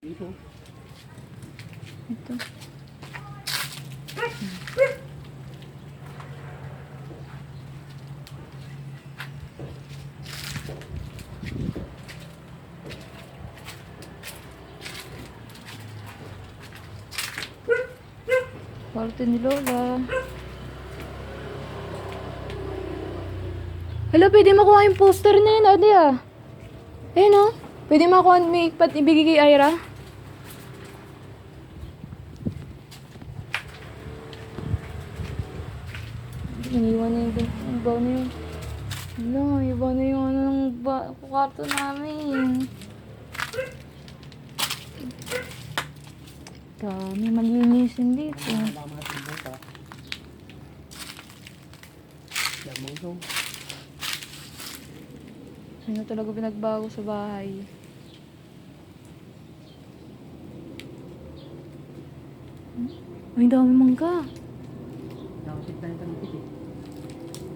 Ito. Ito. Kwarto ni Lola. Hala, pwede makuha yung poster na yun, Adi ah. Ayun oh. Pwede makuha, may pat ibigay kay Ira. Iniwan na yung, ang baw na yung, ano, iba na yung ano ng ba, kwarto namin. Dami malinisin dito. Wala mga timbuta. Yan mo ito. Ano talaga pinagbago sa bahay? Hmm? Ay, dami mangga. Nakasip na yung tanong eh. Ito. Hmm.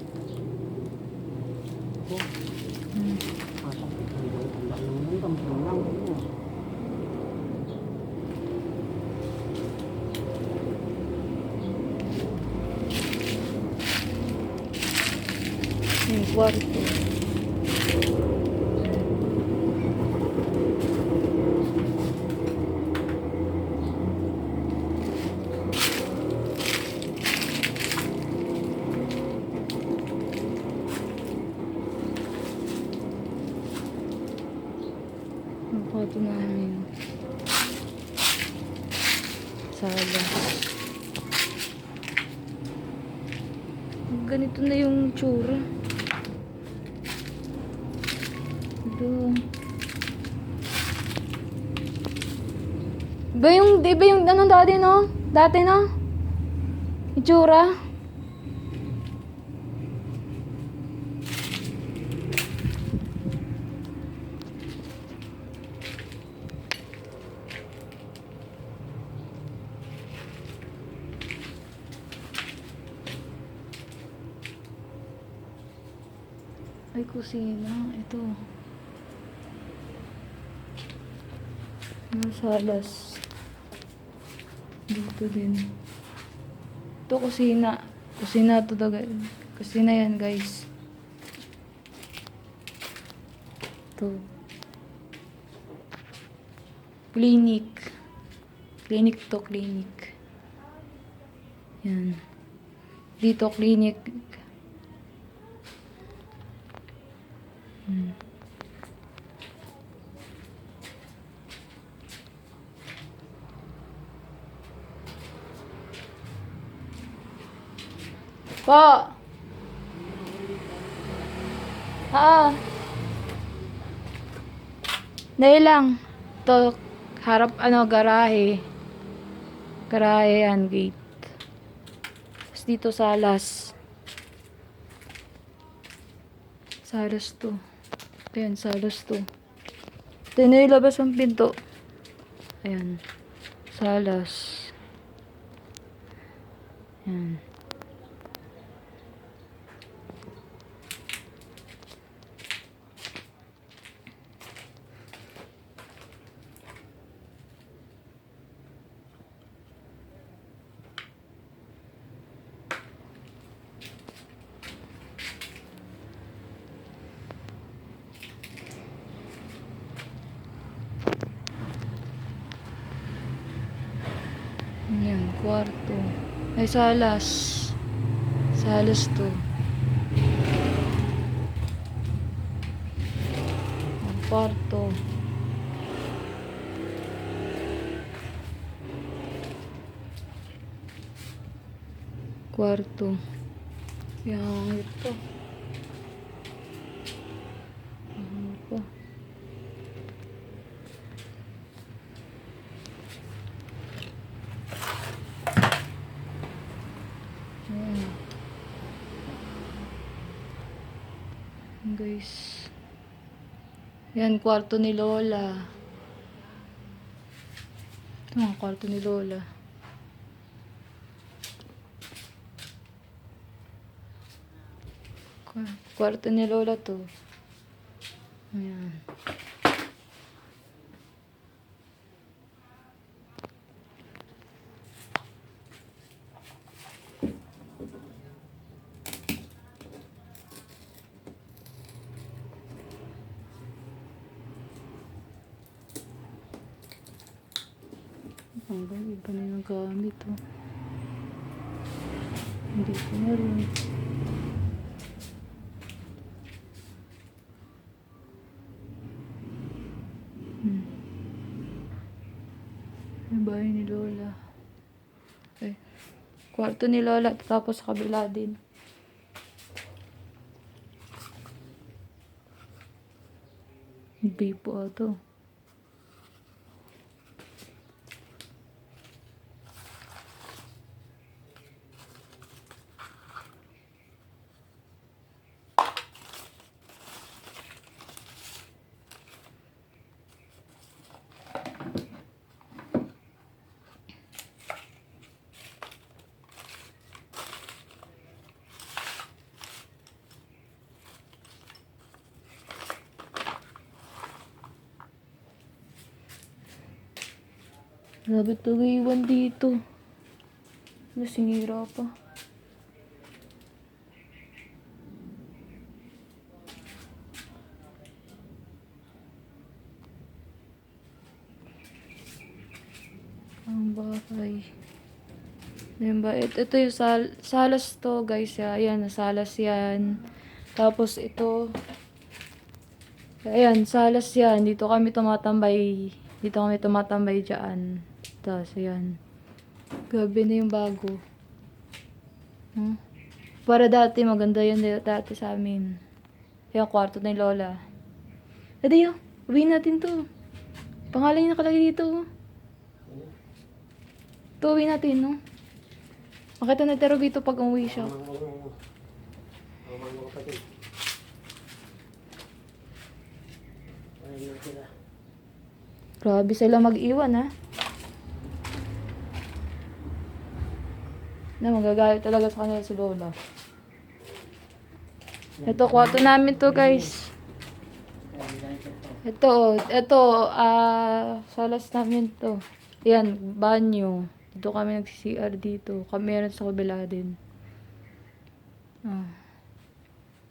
Pasok. Hindi ko tanda ng mga tamang lang. Ito. Yung kwarto. Yung kwarto namin. Sala. Ganito na yung tsura. Ito. Ba yung, di ba yung ano dati no? Dati no? Itsura? Ay, kusina. Ito. Yung salas. Dito din. Ito kusina. Kusina to daw. Kusina yan guys. Ito. Clinic. Clinic to clinic. Yan. Dito clinic. Hmm. Po. Ah. Dahil lang. To harap ano garahe. Garahe yan gate. Tapos dito salas. Salas to. Ayan, salas to. Ito na ilabas ang pinto. Ayan. Salas. Ayan. Ayan, kwarto. Ay, salas. Salas to. Ang kwarto. Kwarto. Yan, ito. Ano pa? Ayan. Guys. Yan, kwarto ni Lola. Ito ang kwarto ni Lola. Kwa- Kwarto ni Lola to. Ayan. Ang ba, iba na yung gamit, oh. Hindi ko na rin. Hmm. Yung bahay ni Lola. Eh, kwarto ni Lola, tapos sa kabila din. Bipo ato. Grabe ito iwan dito. Ano, sinira pa. Ang bahay. Ayan ba? Ito, ito yung sal salas to, guys. ya. Ayan, salas yan. Tapos ito. Ayan, salas yan. Dito kami tumatambay. Dito kami tumatambay dyan. Tapos, ayan. Gabi na yung bago. Hmm? Para dati, maganda yun dati sa amin. Yung kwarto ni Lola. Adi yun, uwiin natin to. Pangalan niya nakalagay dito. Ito, uwiin natin, no? Makita na Tero dito pag umuwi siya. Grabe sila mag-iwan, ha? Na, magagalit talaga sa kanila si Lola. Ito, kwarto namin to, guys. Ito. Ito, oh, ito, ah, salas namin to. Yan, banyo. Dito kami nag-CR dito. Kami meron sa kabila din. Ah.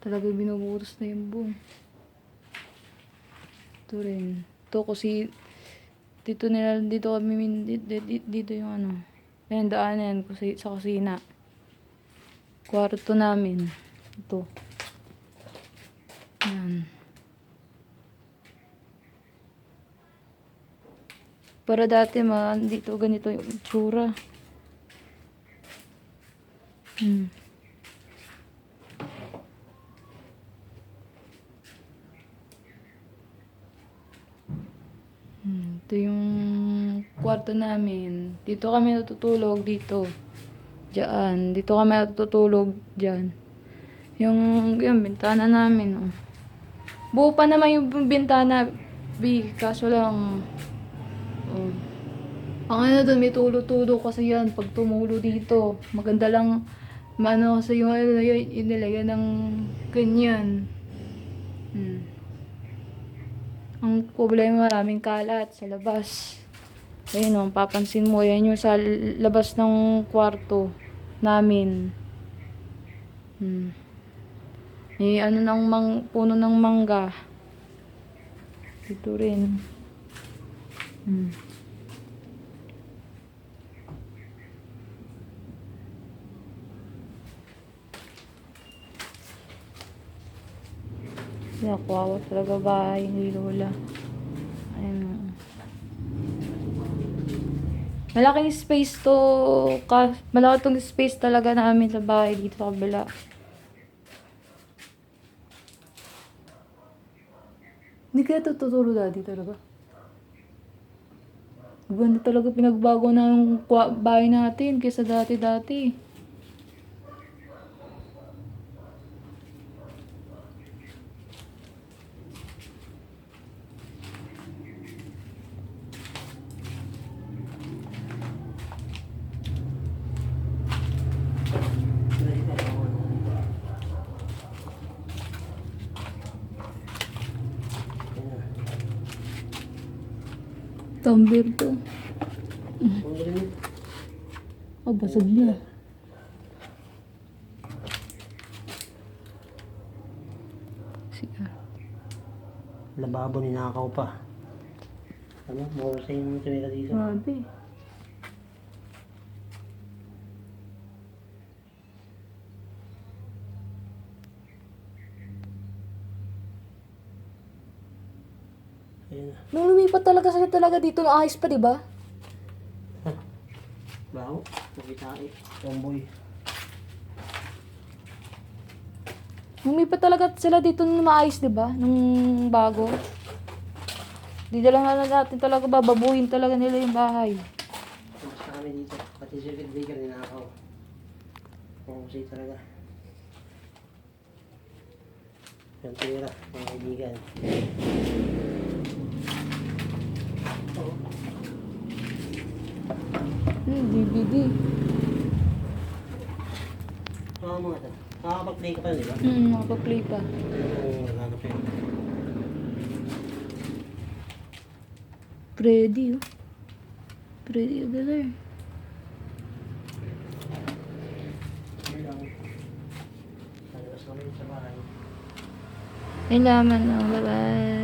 Talaga binubutas na yung buong. Ito rin. Ito kasi dito nila dito kami dito, dito, dito yung ano. Ayan daanan kasi sa kusina. Kwarto namin. Ito. Yan. Para dati ma, dito ganito yung itsura. Hmm. Hmm, ito yung kwarto namin. Dito kami natutulog dito. Diyan. Dito kami natutulog diyan. Yung, yung bintana namin. Oh. Buo pa naman yung bintana. B, kaso lang, Oh. Ang ano doon, may tulo-tulo kasi yan. Pag tumulo dito, maganda lang, maano kasi yung ano yun, inilagyan ng ganyan. Hmm. Ang problema, maraming kalat sa labas. Ayun o, papansin mo, yan yung sa labas ng kwarto namin. Hmm. May ano ng mang, puno ng mangga. Dito rin. Hmm. Nakuha talaga bahay ni Lola. Ayun. Malaking space to. Ka, malaki tong space talaga namin sa bahay dito sa kabila. Hindi kaya ito tuturo dati talaga. Ganda talaga pinagbago ng kwa- bahay natin kaysa dati-dati. Tumbler to. Oh, basag na. Siya. Lababo ni nakaw pa. Ano? Mura sa yung tumira dito. Grabe. Nung lumipat talaga sila talaga dito, naayos pa, di ba? Baho. Makita eh. Tomboy. Lumipat talaga sila dito nung maayos, di ba? Nung bago. Di na lang natin talaga bababuhin talaga nila yung bahay. Basta kami dito. Pati circuit breaker ninakaw. Kung kasi talaga. Yung tira, mga kaibigan. Oh, Hmm, DVD. mga mga ito. Nakakapag-play ka pa, di ba? Hmm, makaplay pa. Oo, yun. Freddy, oh. Freddy Aguilar. Ay, laman na. Bye-bye.